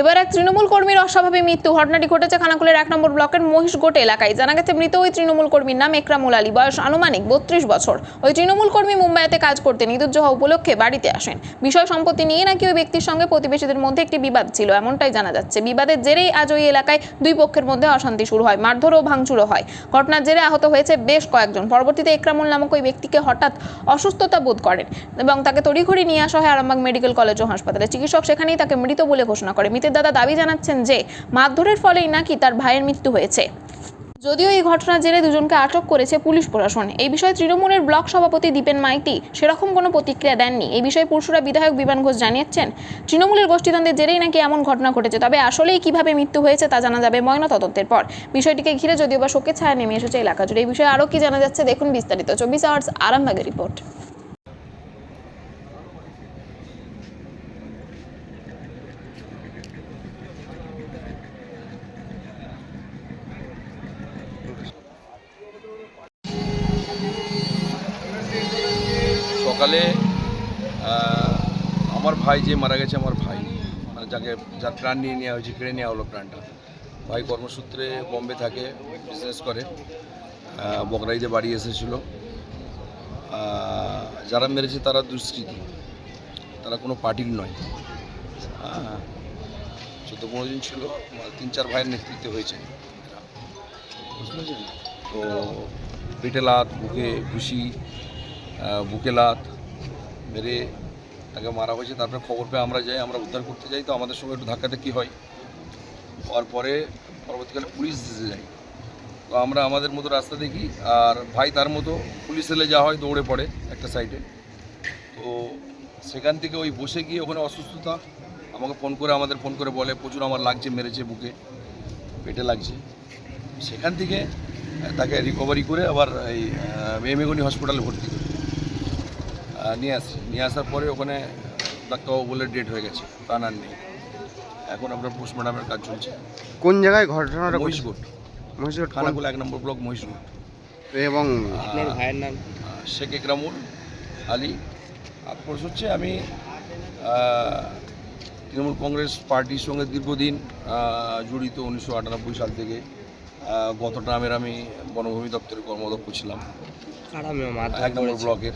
এবার এক তৃণমূল কর্মীর অস্বাভাবিক মৃত্যু। ঘটনাটি ঘটেছে খানাকুলের এক নম্বর ব্লকের মহিষগোট এলাকায়। জানা গেছে, মৃত ওই তৃণমূল কর্মীর নাম একরামুল আলী। বয়স আনুমানিক বত্রিশ বছর। ওই তৃণমূল কর্মী মুম্বাইতে কাজ করতেন ঈদুজ্জোহা উপলক্ষে বাড়িতে আসেন। বিষয় সম্পত্তি নিয়ে নাকি ওই ব্যক্তির সঙ্গে প্রতিবেশীদের মধ্যে একটি বিবাদ ছিল, এমনটাই জানা যাচ্ছে। বিবাদের জেরেই আজ ওই এলাকায় দুই পক্ষের মধ্যে অশান্তি শুরু হয়, মারধর ও ভাঙচুরও হয়। ঘটনার জেরে আহত হয়েছে বেশ কয়েকজন। পরবর্তীতে একরামুল নামক ওই ব্যক্তিকে হঠাৎ অসুস্থতা বোধ করেন এবং তাকে তড়িঘড়ি নিয়ে আসা হয় আরামবাগ মেডিকেল কলেজ ও হাসপাতালে। চিকিৎসক সেখানেই তাকে মৃত বলে ঘোষণা করে। মৃতের দাদা দাবি জানাচ্ছেন যে, মারধরের ফলেই নাকি তার ভাইয়ের মৃত্যু হয়েছে। যদিও এই ঘটনার জেরে দুজনকে আটক করেছে পুলিশ প্রশাসন। এই বিষয়ে তৃণমূলের ব্লক সভাপতি দীপেন মাইতি সেরকম কোনো প্রতিক্রিয়া দেননি। এই বিষয়ে পুরসুরা বিধায়ক বিমান ঘোষ জানিয়েছেন, তৃণমূলের গোষ্ঠীদ্বন্দ্বের জেরেই নাকি এমন ঘটনা ঘটেছে, তবে আসলেই কীভাবে মৃত্যু হয়েছে তা জানা যাবে ময়না তদন্তের পর। বিষয়টিকে ঘিরে যদিও বা শোকের ছায়া নেমে এসেছে এলাকা জুড়ে। এই বিষয়ে আরও কি জানা যাচ্ছে, দেখুন বিস্তারিত। চব্বিশ আওয়ার্স আরামবাগের রিপোর্ট। সকালে আমার ভাই যে মারা গেছে আমার ভাই মানে যাকে যার প্রাণ নিয়ে নেওয়া হয়েছে কেড়ে নেওয়া হলো প্রাণটা। ভাই কর্মসূত্রে বম্বে থাকে বিজনেস করে আহ, বকরাইতে বাড়ি এসেছিল। যারা মেরেছে তারা দুষ্কৃতী তারা কোনো পার্টির নয়। চোদ্দ পনেরো দিন ছিল মানে তিন চার ভাইয়ের নেতৃত্বে হয়েছে। তো পেটে লাত বুকে আহ, বুকে লাত মেরে তাকে মারা হয়েছে, তারপরে খবর পেয়ে আমরা যাই, আমরা উদ্ধার করতে যাই। তো আমাদের সঙ্গে একটু ধাক্কাতে কী হয়? হওয়ার পরে পরবর্তীকালে পুলিশ যায় তো আমরা আমাদের মতো রাস্তা দেখি, আর ভাই তার মতো পুলিশ এলে যা হয় দৌড়ে পড়ে একটা সাইডে তো সেখান থেকে ওই বসে গিয়ে ওখানে অসুস্থতা, আমাকে ফোন করে, আমাদের ফোন করে বলে, প্রচুর আমার লাগছে, মেরেছে বুকে, পেটে লাগছে। সেখান থেকে তাকে রিকভারি করে আবার এই মেমেগনি হসপিটালে ভর্তি করি। নিয়ে আসি নিয়ে আসার পরে ওখানে ডাক্তারবাবু বলে ডেট হয়ে গেছে প্রাণ আর নেই। এখন আপনার পোস্টমর্টমের কাজ চলছে। কোন জায়গায় ঘটনাটা? মহিষগোট। মহিষগড় কোন- এক নম্বর ব্লক মহিষগোট। এবং আপনার ভাইয়ের নাম? শেখ একরামুল আলী। আফকোর্স হচ্ছে আমি তৃণমূল কংগ্রেস পার্টির সঙ্গে দীর্ঘদিন জড়িত উনিশশো আটানব্বই সাল থেকে গত ট্রামের আমি বনভূমি দপ্তরের কর্মদক্ষ ছিলাম। এক নম্বর ব্লকের।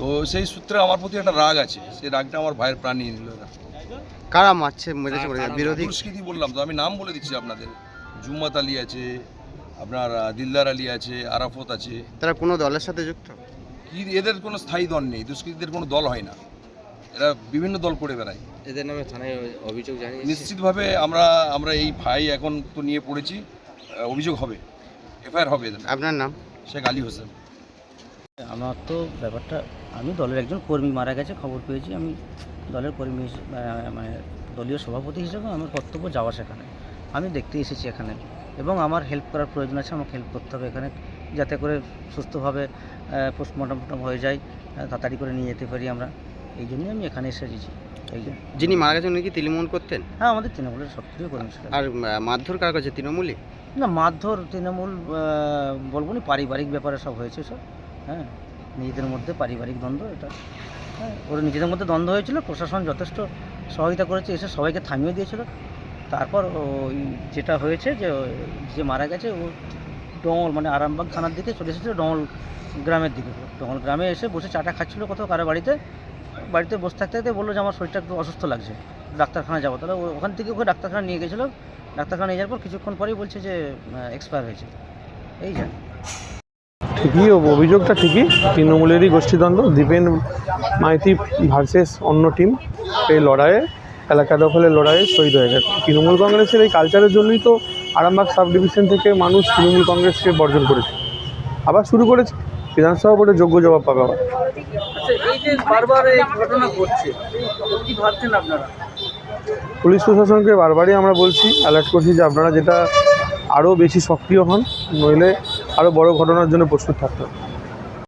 তো সেই সূত্রে আমার প্রতি একটা রাগ আছে। সেই রাগটা আমার ভাইয়ের প্রাণ নিয়ে নিল এরা। কারা মারছে? মেরেছে বিরোধী দুষ্কৃতি বললাম তো আমি নাম বলে দিচ্ছি আপনাদের। জুম্মাত আলী আছে আপনার দিলদার আলী আছে আরাফত আছে। তারা কোনো দলের সাথে যুক্ত? কি এদের কোনো স্থায়ী দল নেই দুষ্কৃতীদের কোনো দল হয় না। এরা বিভিন্ন দল করে বেড়ায়। এদের নামে থানায় অভিযোগ জানিয়ে নিশ্চিতভাবে আমরা আমরা এই ভাই এখন তো নিয়ে পড়েছি অভিযোগ হবে। এফআইআর হবে এদের আপনার নাম? শেখ আলী হোসেন। আমার তো ব্যাপারটা আমি দলের একজন কর্মী মারা গেছে খবর পেয়েছি। আমি দলের কর্মী মানে দলীয় সভাপতি হিসেবে আমার কর্তব্য যাওয়া সেখানে। আমি দেখতে এসেছি এখানে এবং আমার হেল্প করার প্রয়োজন আছে আমাকে হেল্প করতে হবে এখানে যাতে করে সুস্থভাবে পোস্টমর্টম হয়ে যায় তাড়াতাড়ি করে নিয়ে যেতে পারি আমরা। এই জন্যই আমি এখানে এসেছি যিনি মারা গেছেন উনি কি তৃণমূল করতেন? হ্যাঁ আমাদের তৃণমূলের সক্রিয় কর্মী আর মারধর কার কাছে? তৃণমূলই? না মারধর তৃণমূল বলব না পারিবারিক ব্যাপারে সব হয়েছে সব। হ্যাঁ। নিজেদের মধ্যে পারিবারিক দ্বন্দ্ব, এটা হ্যাঁ ওরা নিজেদের মধ্যে দ্বন্দ্ব হয়েছিল, প্রশাসন যথেষ্ট সহযোগিতা করেছে, এসে সবাইকে থামিয়ে দিয়েছিল। তারপর ওই যেটা হয়েছে যে যে মারা গেছে, ও ডমল মানে আরামবাগ থানার দিকে চলে এসেছিল ডমল গ্রামের দিকে। ডমল গ্রামে এসে বসে চাটা খাচ্ছিল কোথাও, কারও বাড়িতে। বাড়িতে বসে থাকতে থাকতে বলল যে, আমার শরীরটা একটু অসুস্থ লাগছে ডাক্তারখানা যাব। তাহলে ওখান থেকে ওকে ডাক্তারখানা নিয়ে গেছিল। ডাক্তারখানা নিয়ে যাওয়ার পর কিছুক্ষণ পরেই বলছে যে এক্সপায়ার হয়েছে। এই যা। ঠিকই অভিযোগটা ঠিকই। তৃণমূলেরই গোষ্ঠীদ্বন্দ্ব দীপেন মাইতি ভার্সেস অন্য টিম এই লড়াইয়ে এলাকা দখলের লড়াইয়ে শহীদ হয়ে গেছে। তৃণমূল কংগ্রেসের এই কালচারের জন্যই তো আরামবাগ সাব ডিভিশন থেকে মানুষ তৃণমূল কংগ্রেসকে বর্জন করেছে। আবার শুরু করেছে বিধানসভা ভোটে যোগ্য জবাব পাবে আবার। আচ্ছা পুলিশ প্রশাসনকে বারবারই আমরা বলছি অ্যালার্ট করছি যে আপনারা যেটা আরও বেশি সক্রিয় হন নইলে আরও বড় ঘটনার জন্য প্রস্তুত থাকতে হবে।